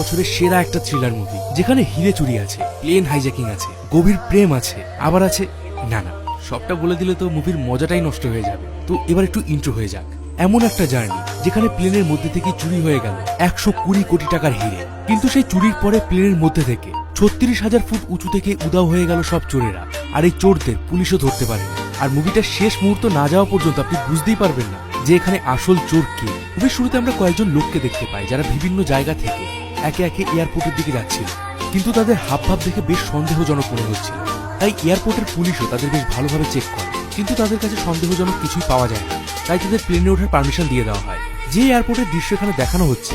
বছরের সেরা একটা থ্রিলার মুভি যেখানে হিরে চুরি আছে প্লেন হাইজ্যাকিং আছে, গভীর প্রেম আছে, আবার আছে না না সবটা বলে দিলে তো মুভির মজাটাই নষ্ট হয়ে যাবে। তো এবার একটু ইন্ট্রো হয়ে যাক। এমন একটা জার্নি যেখানে প্লেনের মধ্যে থেকে চুরি হয়ে গেল একশো কুড়ি কোটি টাকার হিরে। কিন্তু সেই চুরির পরে প্লেনের মধ্যে থেকে ছত্রিশ হাজার ফুট উঁচু থেকে উদাও হয়ে গেল সব চোরেরা। আর এই চোরদের পুলিশও ধরতে পারেনি আর মুভিটার শেষ মুহূর্ত না যাওয়া পর্যন্ত আপনি বুঝতেই পারবেন না যে এখানে আসল চোর কে। মুভির শুরুতে আমরা কয়েকজন লোককে দেখতে পাই, যারা বিভিন্ন জায়গা থেকে একে একে এয়ারপোর্টের দিকে যাচ্ছিল। কিন্তু তাদের হাবভাব দেখে বেশ সন্দেহজনক মনে হচ্ছিল। তাই এয়ারপোর্টের পুলিশও তাদের বেশ ভালোভাবে চেক করে। কিন্তু তাদের কাছে সন্দেহজনক কিছুই পাওয়া যায় না। তাই তাদের প্লেনে ওঠার পারমিশন দিয়ে দেওয়া হয়। যে এয়ারপোর্টের দৃশ্য এখানে দেখানো হচ্ছে,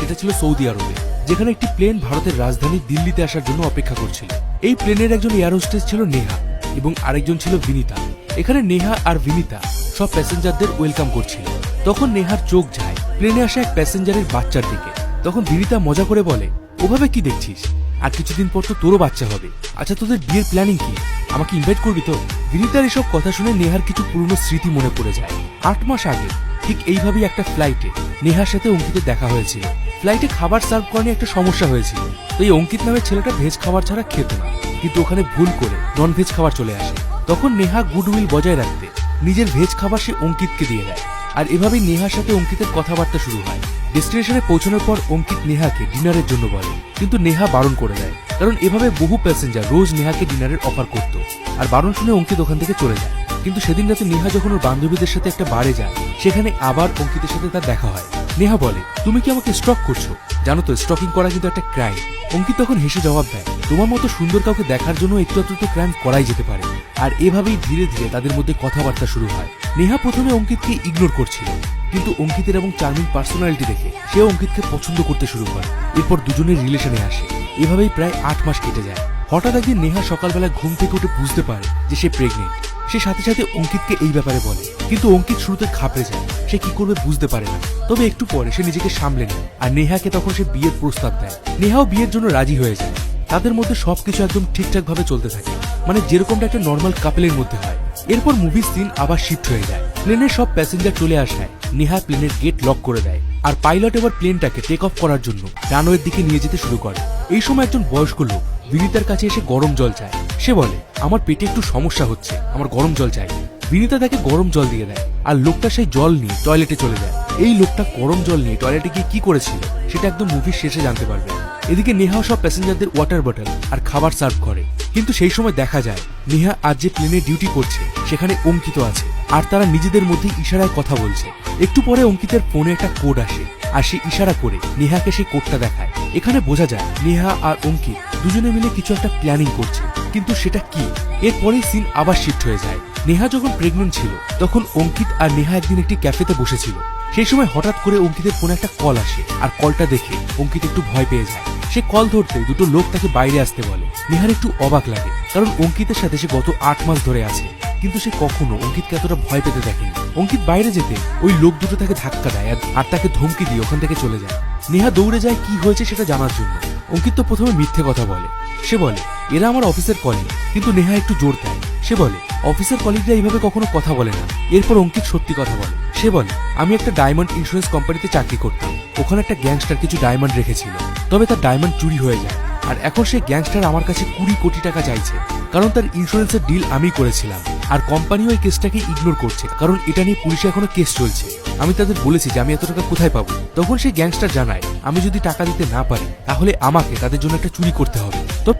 সেটা ছিল সৌদি আরবে, যেখানে একটি প্লেন ভারতের রাজধানী দিল্লিতে আসার জন্য অপেক্ষা করছিল। এই প্লেনের একজন এয়ার হোস্টেস ছিল নেহা এবং আরেকজন ছিল বিনিতা। এখানে নেহা আর বিনিতা সব প্যাসেঞ্জারদের ওয়েলকাম করছিল। তখন নেহার চোখ যায়। প্লেনে আসা এক প্যাসেঞ্জারের বাচ্চার দিকে। তখন বিনিতা মজা করে বলে, ওভাবে কি দেখছিস? আর কিছুদিন পর তো তোরও বাচ্চা হবে। আচ্ছা তোদের বিয়ের প্ল্যানিং কি? আমাকে ইনভাইট করবি তো? বিনিতার এসব কথা শুনে নেহার কিছু পুরনো স্মৃতি মনে পড়ে যায়। আট মাস আগে, ঠিক এইভাবেই একটা ফ্লাইটে নেহার সাথে অঙ্কিতের দেখা হয়েছিল। ফ্লাইটে খাবার সার্ভ করা নিয়ে একটা সমস্যা হয়েছিল। তো এই অঙ্কিত নামের ছেলেটা ভেজ খাবার ছাড়া খেত না। কিন্তু ওখানে ভুল করে নন ভেজ খাবার চলে আসে। তখন নেহা গুডউইল বজায় রাখতে নিজের ভেজ খাবার সে অঙ্কিতকে দিয়ে দেয়। আর এভাবেই নেহার সাথে অঙ্কিতের কথাবার্তা শুরু হয়। ডেস্টিনেশনে পৌঁছানোর পর অঙ্কিত নেহাকে ডিনারের জন্য বলে। কিন্তু নেহা বারণ করে দেয়, কারণ এভাবে বহু প্যাসেঞ্জার রোজ নেহাকে ডিনারের অফার করত। আর বারণ শুনে অঙ্কিত ওখান থেকে চলে যায়। কিন্তু সেদিন রাতে নেহা যখন ওর বান্ধবীদের সাথে একটা বারে যায়, সেখানে আবার অঙ্কিতের সাথে তার দেখা হয়। নেহা বলে, তুমি কি আমাকে স্টক করছ? জানো তো স্টকিং করা কিন্তু একটা ক্রাইম অঙ্কিত তখন হেসে জবাব দেয়, তোমার মতো সুন্দর কাউকে দেখার জন্য একটু তো ক্রাইম করাই যেতে পারে। আর এভাবেই ধীরে ধীরে তাদের মধ্যে কথাবার্তা শুরু হয়। নেহা প্রথমে অঙ্কিতকে ইগনোর করছিল, কিন্তু অঙ্কিতের এবং চার্মিং পার্সোনালিটি দেখে সে অঙ্কিতকে পছন্দ করতে শুরু করে। এরপর দুজনের রিলেশনে আসে। এভাবেই প্রায় আট মাস কেটে যায়। হঠাৎ একদিন নেহা সকালবেলা ঘুম থেকে উঠে বুঝতে পারে যে সে প্রেগনেন্ট সে সাথে সাথে অঙ্কিতকে এই ব্যাপারে বলে, কিন্তু অঙ্কিত শুরুতে খাপড়ে যায়। সে কি করবে বুঝতে পারে না। তবে একটু পরে সে নিজেকে সামলে নেয় আর নেহাকে তখন সে বিয়ের প্রস্তাব দেয়। নেহাও বিয়ের জন্য রাজি হয়ে যায়। তাদের মধ্যে সবকিছু একদম ঠিকঠাক ভাবে চলতে থাকে। মানে যেরকমটা একটা নর্মাল কাপেলের মধ্যে হয়। এরপর মুভির সিন আবার শিফট হয়ে যায়। প্লেনের সব প্যাসেঞ্জার চলে আসায়। নেহা প্লেনের গেট লক করে দেয়। আর পাইলট এবার প্লেনটাকে টেক অফ করার জন্য রানওয়ের দিকে নিয়ে যেতে শুরু করে। এই সময় একজন বয়স্ক লোক বিনিতার কাছে এসে গরম জল চায়। সে বলে, আমার পেটে একটু সমস্যা হচ্ছে। আমার গরম জল চাই। বিনিতা তাকে গরম জল দিয়ে দেয়। আর লোকটা সেই জল নিয়ে টয়লেটে চলে যায়। এই লোকটা গরম জল নিয়ে টয়লেটে গিয়ে কি করেছিল, সেটা একদম মুভির শেষে জানতে পারবে। এদিকে নেহা সব প্যাসেঞ্জারদের ওয়াটার বটল আর খাবার সার্ভ করে। কিন্তু সেই সময় দেখা যায়, নেহা আজ যে প্লেনে ডিউটি করছে, সেখানে অঙ্কিত আছে। আর তারা নিজেদের মধ্যে ইশারায় কথা বলছে। একটু পরে অঙ্কিতের ফোনে একটা কোড আসে, আর সে ইশারা করে নেহাকে সেই কোডটা দেখায়। এখানে বোঝা যায়, নেহা আর অঙ্কিত দুজনে মিলে কিছু একটা প্ল্যানিং করছে। কিন্তু সেটা কি? এরপরেই সিন আবার শিফট হয়ে যায়। নেহা যখন প্রেগনেন্ট ছিল, তখন অঙ্কিত আর নেহা একদিন একটি ক্যাফেতে বসেছিল। সেই সময় হঠাৎ করে অঙ্কিতের ফোনে একটা কল আসে, আর কলটা দেখে অঙ্কিত একটু ভয় পেয়ে যায়। সে কল ধরতে দুটো লোক তাকে বাইরে আসতে বলে। নেহার একটু অবাক লাগে, কারণ অঙ্কিতের সাথে সে গত আট মাস ধরে আছে। কিন্তু সে কখনো অঙ্কিতকে এতটা ভয় পেতে দেখেনি। অঙ্কিত বাইরে যেতে ওই লোক দুটো তাকে ধাক্কা দেয় আর- তাকে ধমকি দিয়ে ওখান থেকে চলে যায়। নেহা দৌড়ে যায় কি হয়েছে সেটা জানার জন্য। অঙ্কিত তো প্রথমে মিথ্যে কথা বলে। সে বলে, এরা আমার অফিসের কলিগ কিন্তু নেহা একটু জোর দেয়। সে বলে, অফিসের কলিগরা এইভাবে কখনো কথা বলে না। এরপর অঙ্কিত সত্যি কথা বলে। সে বলে, আমি একটা ডায়মন্ড ইন্স্যুরেন্স কোম্পানিতে চাকরি করতাম। ওখানে একটা গ্যাংস্টার কিছু ডায়মন্ড রেখেছিল। তবে তার ডায়মন্ড চুরি হয়ে যায়। আর এখন সেই গ্যাংস্টার আমার কাছে কুড়ি কোটি টাকা চাইছে। কারণ তার ইন্স্যুরেন্সের ডিল আমি করেছিলাম। আর কোম্পানিও এই কেসটাকে ইগনোর করছে। কারণ এটা নিয়ে পুলিশে এখনও কেস চলছে। আমি তাদের বলেছি যে আমি এত টাকা কোথায় পাবো? তখন সেই গ্যাংস্টার জানায়, আমি যদি টাকা দিতে না পারি, তাহলে আমাকে তাদের জন্য একটা চুরি করতে হবে। তো